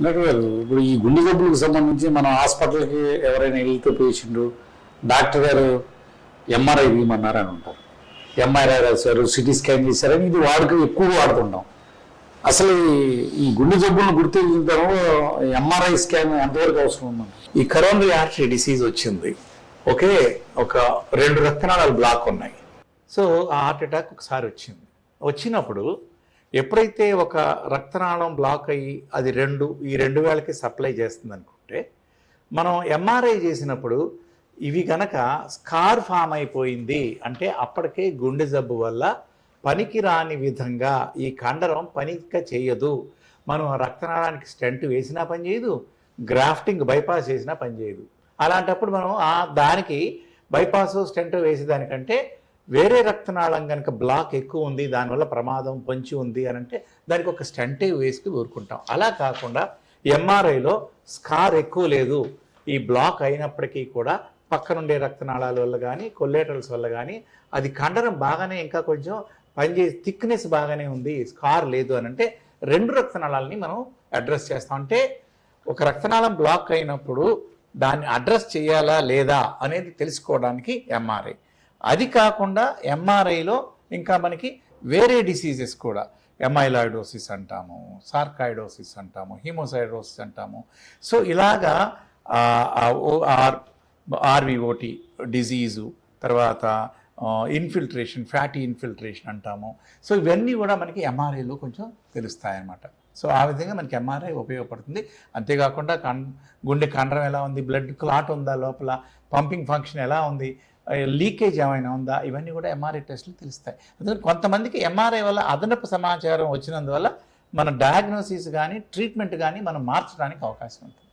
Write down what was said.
Doctor గారు ఇప్పుడు ఈ గుండె జబ్బులకు సంబంధించి మనం హాస్పిటల్కి ఎవరైనా వెళ్తే పేషెంట్ డాక్టర్ గారు ఎంఆర్ఐ తీయమన్నారు అని ఉంటారు ఎంఆర్ఐ రాశారు సిటీ స్కాన్ చేశారని ఇది వాడుక ఎక్కువ వాడుతుంటాం. అసలు ఈ- ఈ గుండె జబ్బులను గుర్తించడం ఎంఆర్ఐ స్కాన్ ఎంతవరకు అవసరం ఉందండి ఈ కరోనరీ ఆర్టరీ డిసీజ్ వచ్చింది. ఒకే ఒక రెండు రక్తనాళాలు బ్లాక్ ఉన్నాయి. సో ఆ హార్ట్ అటాక్ ఒకసారి వచ్చింది. వచ్చినప్పుడు ఎప్పుడైతే ఒక రక్తనాళం బ్లాక్ అయ్యి అది రెండు ఈ రెండు వేలకి సప్లై చేస్తుంది అనుకుంటే మనం ఎంఆర్ఐ చేసినప్పుడు ఇవి గనక స్కార్ ఫామ్ అయిపోయింది అంటే అప్పటికే గుండె జబ్బు వల్ల పనికి రాని విధంగా ఈ కండరం పనిక చేయదు. మనం ఆ రక్తనాళానికి స్టెంట్ వేసినా పని చేయదు గ్రాఫ్టింగ్ బైపాస్ చేసినా పని చేయదు. అలాంటప్పుడు మనం దానికి బైపాస్ స్టెంట్ వేసేదానికంటే వేరే రక్తనాళం కనుక బ్లాక్ ఎక్కువ ఉంది దానివల్ల ప్రమాదం పొంచి ఉంది అని అంటే దానికి ఒక స్టంటే వేసి ఊరుకుంటాం. అలా కాకుండా ఎంఆర్ఐలో స్కార్ ఎక్కువ లేదు. ఈ బ్లాక్ అయినప్పటికీ కూడా పక్కనుండే రక్తనాళాల వల్ల కానీ కొల్లేటల్స్ వల్ల కానీ అది కండరం బాగానే ఇంకా కొంచెం పనిచేసి థిక్నెస్ బాగానే ఉంది స్కార్ లేదు అని అంటే రెండు రక్తనాళాలని మనం అడ్రస్ చేస్తాం. అంటే ఒక రక్తనాళం బ్లాక్ అయినప్పుడు దాన్ని అడ్రస్ చేయాలా లేదా అనేది తెలుసుకోవడానికి ఎంఆర్ఐ అది కాకుండా ఎంఆర్ఐలో ఇంకా మనకి వేరే డిసీజెస్ కూడా. ఎమైలాయిడోసిస్ అంటాము సార్కాయిడోసిస్ అంటాము హీమోసైడోసిస్ అంటాము. సో ఇలాగా ఆర్ ఆర్విఓటి డిజీజు తర్వాత ఇన్ఫిల్ట్రేషన్ ఫ్యాటీ ఇన్ఫిల్ట్రేషన్ అంటాము. సో ఇవన్నీ కూడా మనకి ఎంఆర్ఐలో కొంచెం తెలుస్తాయన్నమాట. సో ఆ విధంగా మనకి ఎంఆర్ఐ ఉపయోగపడుతుంది. అంతేకాకుండా కన్ గుండె కండరం ఎలా ఉంది బ్లడ్ క్లాట్ ఉందా లోపల పంపింగ్ ఫంక్షన్ ఎలా ఉంది లీకేజ్ ఏమైనా ఉందా? ఇవన్నీ కూడా ఎంఆర్ఐ టెస్టులు తెలుస్తాయి. అందుకని కొంతమందికి ఎంఆర్ఐ వల్ల అదనపు సమాచారం వచ్చినందువల్ల మన డయాగ్నోసిస్ కానీ ట్రీట్మెంట్ కానీ మనం మార్చడానికి అవకాశం ఉంటుంది.